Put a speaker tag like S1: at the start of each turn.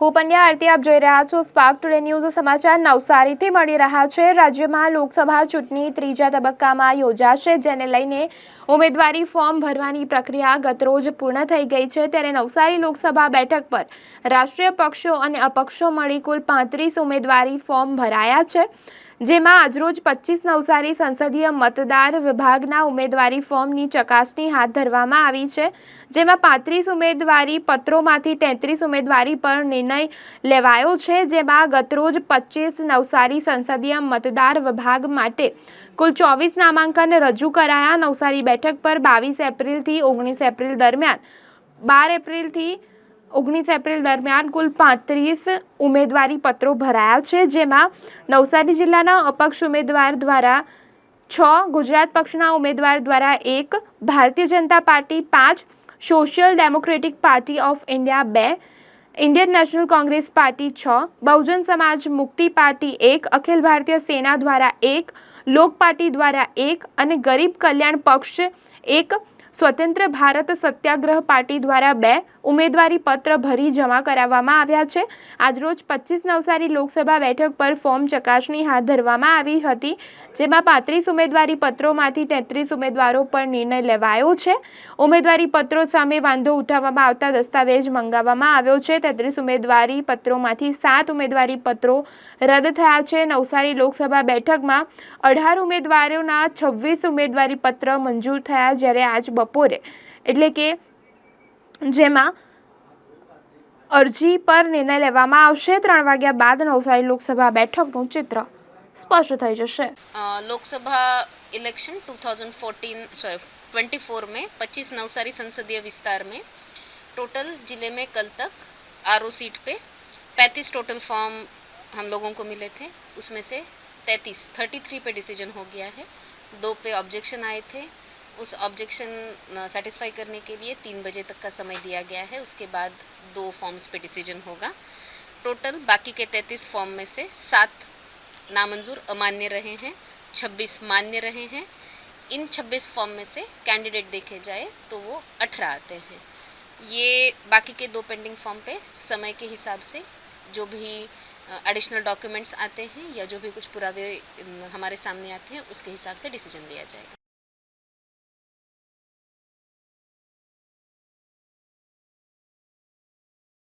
S1: હું પંડ્યા આરતી, આપ જોઈ રહ્યા છો સ્પાર્ક ટુડે ન્યૂઝ સમાચાર. નવસારીથી મળી રહ્યા છે. રાજ્યમાં લોકસભા ચૂંટણી ત્રીજા તબક્કામાં યોજાશે, જેને લઈને ઉમેદવારી ફોર્મ ભરવાની પ્રક્રિયા ગતરોજ પૂર્ણ થઈ ગઈ છે. ત્યારે નવસારી લોકસભા બેઠક પર રાષ્ટ્રીય પક્ષો અને અપક્ષો મળી કુલ પાંત્રીસ ઉમેદવારી ફોર્મ ભરાયા છે. જેમાં આજરોજ પચીસ નવસારી સંસદીય મતદાર વિભાગના ઉમેદવારી ફોર્મની ચકાસણી હાથ ધરવામાં આવી છે, જેમાં પાંત્રીસ ઉમેદવારી પત્રોમાંથી તેત્રીસ ઉમેદવારી પર નિર્ણય લેવાયો છે, જેમાં ગતરોજ પચીસ નવસારી સંસદીય મતદાર વિભાગ માટે કુલ ચોવીસ નામાંકન રજૂ કરાયા. નવસારી બેઠક પર બાવીસ એપ્રિલથી ઓગણીસ એપ્રિલ દરમિયાન બાર એપ્રિલથી ઓગણીસ એપ્રિલ દરમિયાન કુલ પાંત્રીસ ઉમેદવારી પત્રો ભરાયા છે, જેમાં નવસારી જિલ્લાના અપક્ષ ઉમેદવાર દ્વારા છ, ગુજરાત પક્ષના ઉમેદવાર દ્વારા એક, ભારતીય જનતા પાર્ટી પાંચ, Social Democratic Party of India બે, ઇન્ડિયન નેશનલ કોંગ્રેસ પાર્ટી છ, બહુજન સમાજ મુક્તિ પાર્ટી એક, અખિલ ભારતીય સેના દ્વારા એક, લોક પાર્ટી દ્વારા એક અને ગરીબ કલ્યાણ પક્ષ એક સ્વતંત્ર ભારત સત્યાગ્રહ પાર્ટી દ્વારા બે ઉમેદવારી પત્ર ભરી જમા કરાવવામાં આવ્યા છે. આજરોજ પચીસ નવસારી લોકસભા બેઠક પર ફોર્મ ચકાસણી હાથ ધરવામાં આવી હતી, જેમાં પાંત્રીસ ઉમેદવારી પત્રોમાંથી તેત્રીસ ઉમેદવારો પર નિર્ણય લેવાયો છે. ઉમેદવારી પત્રો સામે વાંધો ઉઠાવવામાં આવતા દસ્તાવેજ મંગાવવામાં આવ્યો છે. તેત્રીસ ઉમેદવારી પત્રોમાંથી સાત ઉમેદવારી પત્રો રદ થયા છે. નવસારી લોકસભા બેઠકમાં અઢાર ઉમેદવારોના છવ્વીસ ઉમેદવારી પત્ર મંજૂર થયા, જ્યારે આજ બપોરે એટલે કે જેમાં અરજી પર નિર્ણય લેવામાં આવશે ત્રણ વાગ્યા બાદ નવસારી લોકસભા બેઠકનું ચિત્ર સ્પષ્ટ થઈ જશે
S2: अ, लोकसभा इलेक्शन 2014 सॉरी 24 में 25 नवसारी संसदीय विस्तार में टोटल जिले में कल तक आर सीट पे 35 टोटल फॉर्म हम लोगों को मिले थे उसमें से 33 33 पे डिसीजन हो गया है दो पे ऑब्जेक्शन आए थे उस ऑब्जेक्शन सेटिस्फाई करने के लिए तीन बजे तक का समय दिया गया है। उसके बाद दो फॉर्म्स पे डिसीज़न होगा। टोटल बाकी के 33 फॉर्म में से सात नामंजूर अमान्य रहे हैं 26 मान्य रहे हैं। इन 26 फॉर्म में से कैंडिडेट देखे जाए तो वो 18 आते हैं। ये बाकी के दो पेंडिंग फॉर्म पे समय के हिसाब से जो भी एडिशनल डॉक्यूमेंट्स आते हैं या जो भी कुछ पुरावे हमारे सामने आते हैं, उसके हिसाब से डिसीज़न लिया जाएगा।